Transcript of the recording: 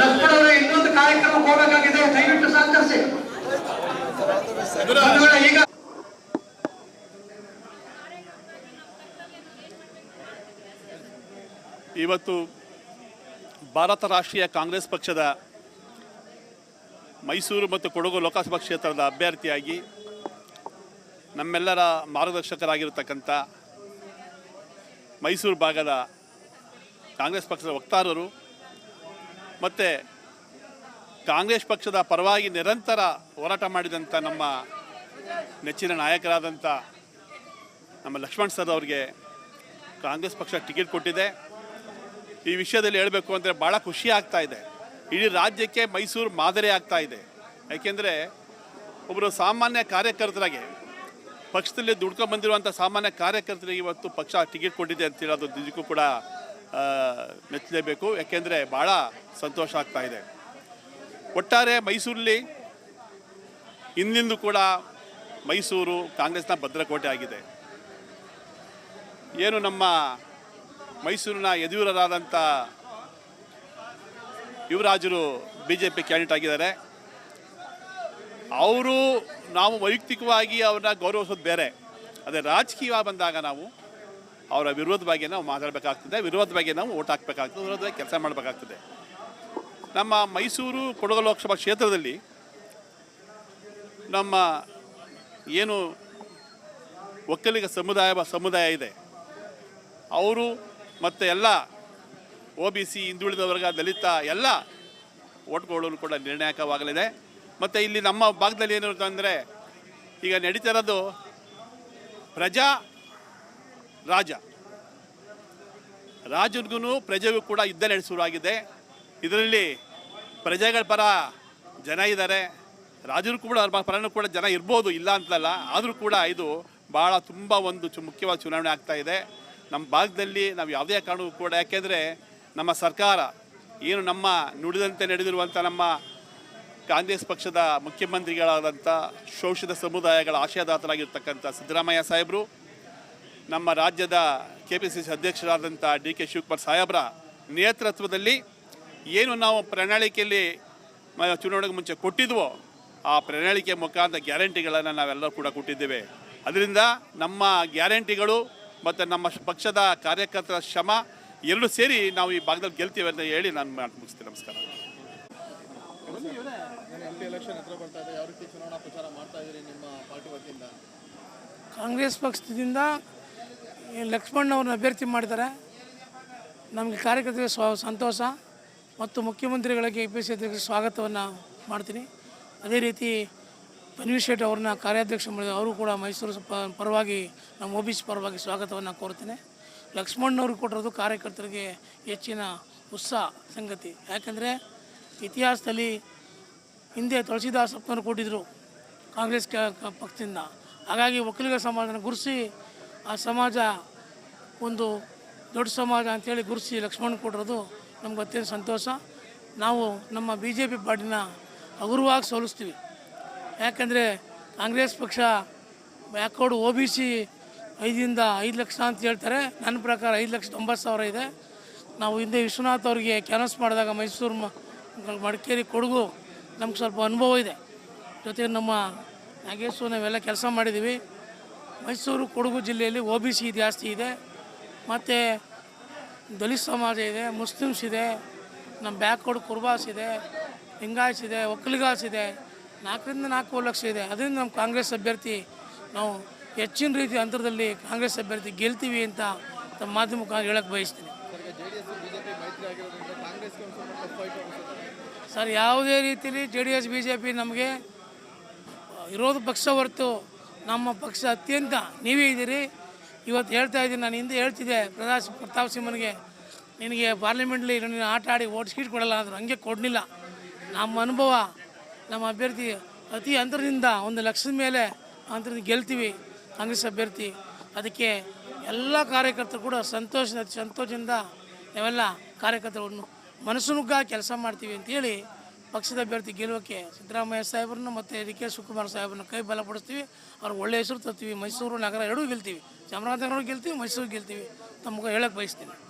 ಲಕ್ಷ್ಮಣವರೇ ಇನ್ನೊಂದು ಕಾರ್ಯಕ್ರಮಕ್ಕೆ ಹೋಗಬೇಕಾಗಿದೆ. ದಯವಿಟ್ಟು ಸಹಕರಿಸಿ. ಈಗ ಇವತ್ತು ಭಾರತ ರಾಷ್ಟ್ರೀಯ ಕಾಂಗ್ರೆಸ್ ಪಕ್ಷದ ಮೈಸೂರು ಮತ್ತು ಕೊಡಗು ಲೋಕಸಭಾ ಕ್ಷೇತ್ರದ ಅಭ್ಯರ್ಥಿಯಾಗಿ ನಮ್ಮೆಲ್ಲರ ಮಾರ್ಗದರ್ಶಕರಾಗಿರತಕ್ಕಂಥ ಮೈಸೂರು ಭಾಗದ ಕಾಂಗ್ರೆಸ್ ಪಕ್ಷದ ವಕ್ತಾರರು ಮತ್ತು ಕಾಂಗ್ರೆಸ್ ಪಕ್ಷದ ಪರವಾಗಿ ನಿರಂತರ ಹೋರಾಟ ಮಾಡಿದಂಥ ನಮ್ಮ ನೆಚ್ಚಿನ ನಾಯಕರಾದಂಥ ನಮ್ಮ ಲಕ್ಷ್ಮಣ್ ಸರ್ ಅವರಿಗೆ ಕಾಂಗ್ರೆಸ್ ಪಕ್ಷ ಟಿಕೆಟ್ ಕೊಟ್ಟಿದೆ. ಈ ವಿಷಯದಲ್ಲಿ ಹೇಳಬೇಕು ಅಂದರೆ ಭಾಳ ಖುಷಿ ಆಗ್ತಾ ಇದೆ. ಇಡೀ ರಾಜ್ಯಕ್ಕೆ ಮೈಸೂರು ಮಾದರಿ ಆಗ್ತಾ ಇದೆ. ಯಾಕೆಂದರೆ ಒಬ್ಬರು ಸಾಮಾನ್ಯ ಕಾರ್ಯಕರ್ತರಾಗಿ ಪಕ್ಷದಲ್ಲಿ ದುಡ್ಕೊಂಡು ಬಂದಿರುವಂಥ ಸಾಮಾನ್ಯ ಕಾರ್ಯಕರ್ತರಿಗೆ ಇವತ್ತು ಪಕ್ಷ ಟಿಕೆಟ್ ಕೊಟ್ಟಿದೆ ಅಂತ ಹೇಳೋದು ನಿಜಕ್ಕೂ ಕೂಡ ಮೆಚ್ಚಲೇಬೇಕು. ಯಾಕೆಂದರೆ ಭಾಳ ಸಂತೋಷ ಆಗ್ತಾ ಇದೆ. ಒಟ್ಟಾರೆ ಮೈಸೂರಲ್ಲಿ ಇಂದಿಂದು ಕೂಡ ಮೈಸೂರು ಕಾಂಗ್ರೆಸ್ನ ಭದ್ರಕೋಟೆ ಆಗಿದೆ. ಏನು ನಮ್ಮ ಮೈಸೂರಿನ ಯದಿಯೂರರಾದಂಥ ಯುವರಾಜರು ಬಿ ಜೆ ಪಿ ಕ್ಯಾಂಡಿಡೇಟ್ ಆಗಿದ್ದಾರೆ. ಅವರು ನಾವು ವೈಯಕ್ತಿಕವಾಗಿ ಅವ್ರನ್ನ ಗೌರವಿಸೋದು ಬೇರೆ. ಅದೇ ರಾಜಕೀಯ ಬಂದಾಗ ನಾವು ಅವರ ವಿರೋಧ ಬಗ್ಗೆ ನಾವು ಮಾತಾಡಬೇಕಾಗ್ತದೆ ವಿರೋಧ ಬಗ್ಗೆ ನಾವು ಓಟ್ ಹಾಕಬೇಕಾಗ್ತದೆ ವಿರೋಧವಾಗಿ ಕೆಲಸ ಮಾಡಬೇಕಾಗ್ತದೆ. ನಮ್ಮ ಮೈಸೂರು ಕೊಡಗು ಲೋಕಸಭಾ ಕ್ಷೇತ್ರದಲ್ಲಿ ನಮ್ಮ ಏನು ಒಕ್ಕಲಿಗ ಸಮುದಾಯ ಸಮುದಾಯ ಇದೆ. ಅವರು ಮತ್ತು ಎಲ್ಲ ಒ ಬಿ ಸಿ ಹಿಂದುಳಿದ ವರ್ಗ, ದಲಿತ ಎಲ್ಲ ಓಟ್ಗಳನ್ನು ಕೂಡ ನಿರ್ಣಾಯಕವಾಗಲಿದೆ. ಮತ್ತು ಇಲ್ಲಿ ನಮ್ಮ ಭಾಗದಲ್ಲಿ ಏನಿರುತ್ತೆ ಅಂದರೆ ಈಗ ನಡೀತಾ ಇರೋದು ಪ್ರಜಾ, ರಾಜ. ರಾಜನಿಗೂ ಪ್ರಜೆಗೂ ಕೂಡ ಯುದ್ಧ ನಡೆಸುವಾಗಿದೆ ಇದರಲ್ಲಿ ಪ್ರಜೆಗಳ ಪರ ಜನ ಇದ್ದಾರೆ ರಾಜರು ಕೂಡ ಪರನೂ ಕೂಡ ಜನ ಇರ್ಬೋದು, ಇಲ್ಲ ಅಂತಲ್ಲ. ಆದರೂ ಕೂಡ ಇದು ಭಾಳ ತುಂಬ ಒಂದು ಚು ಮುಖ್ಯವಾದ ಚುನಾವಣೆ ಆಗ್ತಾ ಇದೆ. ನಮ್ಮ ಭಾಗದಲ್ಲಿ ನಾವು ಯಾವುದೇ ಕಾರಣಕ್ಕೂ ಕೂಡ, ಯಾಕೆಂದರೆ ನಮ್ಮ ಸರ್ಕಾರ ಏನು ನಮ್ಮ ನುಡಿದಂತೆ ನಡೆದಿರುವಂಥ ನಮ್ಮ ಕಾಂಗ್ರೆಸ್ ಪಕ್ಷದ ಮುಖ್ಯಮಂತ್ರಿಗಳಾದಂಥ ಶೋಷಿತ ಸಮುದಾಯಗಳ ಆಶಯದಾತರಾಗಿರ್ತಕ್ಕಂಥ ಸಿದ್ದರಾಮಯ್ಯ ಸಾಹೇಬರು, ನಮ್ಮ ರಾಜ್ಯದ ಕೆ ಪಿ ಸಿ ಸಿ ಅಧ್ಯಕ್ಷರಾದಂಥ ಡಿ ಕೆ ಶಿವಕುಮಾರ್ ಸಾಹೇಬರ ನೇತೃತ್ವದಲ್ಲಿ ಏನು ನಾವು ಪ್ರಣಾಳಿಕೆಯಲ್ಲಿ ಚುನಾವಣೆಗೆ ಮುಂಚೆ ಕೊಟ್ಟಿದ್ವೋ ಆ ಪ್ರಣಾಳಿಕೆ ಮುಖಾಂತರ ಗ್ಯಾರಂಟಿಗಳನ್ನು ನಾವೆಲ್ಲರೂ ಕೂಡ ಕೊಟ್ಟಿದ್ದೇವೆ. ಅದರಿಂದ ನಮ್ಮ ಗ್ಯಾರಂಟಿಗಳು ಮತ್ತು ನಮ್ಮ ಪಕ್ಷದ ಕಾರ್ಯಕರ್ತರ ಶ್ರಮ ಎರಡು ಸೇರಿ ನಾವು ಈ ಭಾಗದಲ್ಲಿ ಗೆಲ್ತೀವಿ ಅಂತ ಹೇಳಿ ನಾನು ಮುಗಿಸ್ತೀನಿ. ನಮಸ್ಕಾರ. ಕಾಂಗ್ರೆಸ್ ಪಕ್ಷದಿಂದ ಲಕ್ಷ್ಮಣ್ ಅವ್ರನ್ನ ಅಭ್ಯರ್ಥಿ ಮಾಡಿದ್ದಾರೆ. ನಮಗೆ ಕಾರ್ಯಕರ್ತರಿಗೆ ಸ್ವ ಸಂತೋಷ ಮತ್ತು ಮುಖ್ಯಮಂತ್ರಿಗಳಿಗೆ ಎ ಪಿ ಸಿ ಅಧ್ಯಕ್ಷ ಸ್ವಾಗತವನ್ನು ಮಾಡ್ತೀನಿ. ಅದೇ ರೀತಿ ಶೆಟ್ಟಿ ಅವ್ರನ್ನ ಕಾರ್ಯಾಧ್ಯಕ್ಷ ಮಾಡಿದ ಅವರು ಕೂಡ ಮೈಸೂರು ಪರವಾಗಿ ನಮ್ಮ ಒ ಬಿ ಸಿ ಪರವಾಗಿ ಸ್ವಾಗತವನ್ನು ಕೋರ್ತೇನೆ ಲಕ್ಷ್ಮಣ್ಣವ್ರಿಗೆ ಕೊಟ್ಟಿರೋದು ಕಾರ್ಯಕರ್ತರಿಗೆ ಹೆಚ್ಚಿನ ಉತ್ಸಾಹ, ಸಂಗತಿ. ಯಾಕಂದರೆ ಇತಿಹಾಸದಲ್ಲಿ ಹಿಂದೆ ತುಳಸಿದಾಸ್ ತುಳಸಿದಾಸಪ್ಪನವರು ಕೊಟ್ಟಿದ್ದರು ಕಾಂಗ್ರೆಸ್ ಪಕ್ಷದಿಂದ. ಹಾಗಾಗಿ ಒಕ್ಕಲಿಗ ಸಮಾಜನ ಗುರುಸಿ ಆ ಸಮಾಜ ಒಂದು ದೊಡ್ಡ ಸಮಾಜ ಅಂತೇಳಿ ಗುರುಸಿ ಲಕ್ಷ್ಮಣ್ ಕೊಟ್ಟಿರೋದು ನಮ್ಗೆ ಅತ್ಯಂತ ಸಂತೋಷ. ನಾವು ನಮ್ಮ ಬಿ ಜೆ ಪಿ ಪಾರ್ಟಿನ ಹಗುರವಾಗಿ ಸೋಲಿಸ್ತೀವಿ. ಯಾಕಂದರೆ ಕಾಂಗ್ರೆಸ್ ಪಕ್ಷ ಬ್ಯಾಕ್ವರ್ಡ್ ಒ ಬಿ ಸಿ ಐದರಿಂದ ಐದು ಲಕ್ಷ ಅಂತ ಹೇಳ್ತಾರೆ. ನನ್ನ ಪ್ರಕಾರ ಐದು ಲಕ್ಷ ತೊಂಬತ್ತು ಸಾವಿರ ಇದೆ. ನಾವು ಹಿಂದೆ ವಿಶ್ವನಾಥ್ ಅವರಿಗೆ ಕ್ಯಾನ್ವಸ್ ಮಾಡಿದಾಗ ಮೈಸೂರು ಮಡಿಕೇರಿ ಕೊಡಗು ನಮ್ಗೆ ಸ್ವಲ್ಪ ಅನುಭವ ಇದೆ. ಜೊತೆಗೆ ನಮ್ಮ ನಾಗೇಶು ನಾವೆಲ್ಲ ಕೆಲಸ ಮಾಡಿದ್ದೀವಿ. ಮೈಸೂರು, ಕೊಡಗು ಜಿಲ್ಲೆಯಲ್ಲಿ ಓ ಬಿ ಸಿ ಜಾಸ್ತಿ ಇದೆ. ಮತ್ತು ದಲಿತ ಸಮಾಜ ಇದೆ, ಮುಸ್ಲಿಮ್ಸ್ ಇದೆ, ನಮ್ಮ ಬ್ಯಾಕ್ವರ್ಡ್ ಕುರ್ಬಾಸ್ ಇದೆ ಲಿಂಗಾಯಸ್ ಇದೆ, ಒಕ್ಕಲಿಗಾಸ್ ಇದೆ, ನಾಲ್ಕರಿಂದ ನಾಲ್ಕು ಲಕ್ಷ ಇದೆ. ಅದರಿಂದ ನಮ್ಮ ಕಾಂಗ್ರೆಸ್ ಅಭ್ಯರ್ಥಿ ನಾವು ಹೆಚ್ಚಿನ ರೀತಿ ಅಂತರದಲ್ಲಿ ಕಾಂಗ್ರೆಸ್ ಅಭ್ಯರ್ಥಿ ಗೆಲ್ತೀವಿ ಅಂತ ತಮ್ಮ ಮಾಧ್ಯಮ ಮುಖಾಂತರ ಹೇಳಕ್ಕೆ ಬಯಸ್ತೀನಿ ಸರ್, ಯಾವುದೇ ರೀತಿಯಲ್ಲಿ J D S B J P ನಮಗೆ ವಿರೋಧ ಪಕ್ಷ ಹೊರತು ನಮ್ಮ ಪಕ್ಷ ಅತ್ಯಂತ ನೀವೇ ಇದ್ದೀರಿ. ಇವತ್ತು ಹೇಳ್ತಾ ಇದ್ದೀನಿ, ನಾನು ಹಿಂದೆ ಹೇಳ್ತಿದ್ದೆ, ಪ್ರತಾಪ್ ಪ್ರತಾಪ್ ಸಿಂಹನಿಗೆ. ನಿನಗೆ ಪಾರ್ಲಿಮೆಂಟ್ಲಿ ನೀನು ಆಟ ಆಡಿ ಓಟ್ ಸೀಟ್ ಕೊಡಲ್ಲ ಅಂದರು, ಹಂಗೆ ಕೊಡಲಿಲ್ಲ. ನಮ್ಮ ಅನುಭವ, ನಮ್ಮ ಅಭ್ಯರ್ಥಿ ಅತಿ ಅಂತರದಿಂದ ಒಂದು ಲಕ್ಷದ ಮೇಲೆ ಅಂತರದಿಂದ ಗೆಲ್ತೀವಿ ಕಾಂಗ್ರೆಸ್ ಅಭ್ಯರ್ಥಿ. ಅದಕ್ಕೆ ಎಲ್ಲ ಕಾರ್ಯಕರ್ತರು ಕೂಡ ಸಂತೋಷ ಸಂತೋಷದಿಂದ ನಾವೆಲ್ಲ ಕಾರ್ಯಕರ್ತರನ್ನು ಮನಸ್ಸುನುಗ್ಗ ಕೆಲಸ ಮಾಡ್ತೀವಿ ಅಂತೇಳಿ ಪಕ್ಷದ ಅಭ್ಯರ್ಥಿ ಗೆಲ್ಲುವಕ್ಕೆ ಸಿದ್ದರಾಮಯ್ಯ ಸಾಹೇಬ್ರನ್ನ ಮತ್ತು ಡಿ ಕೆ ಶಿವಕುಮಾರ್ ಸಾಹೇಬ್ರನ್ನ ಕೈ ಬಲಪಡಿಸ್ತೀವಿ. ಅವ್ರು ಒಳ್ಳೆಯ ಹೆಸರು ತರ್ತೀವಿ. ಮೈಸೂರು ನಗರ ಎರಡೂ ಗೆಲ್ತೀವಿ. ಚಾಮರಾಜನಗರ ಗೆಲ್ತೀವಿ, ಮೈಸೂರು ಗೆಲ್ತೀವಿ. ತಮಗೆ ಹೇಳಕ್ಕೆ ಬಯಸ್ತೀನಿ.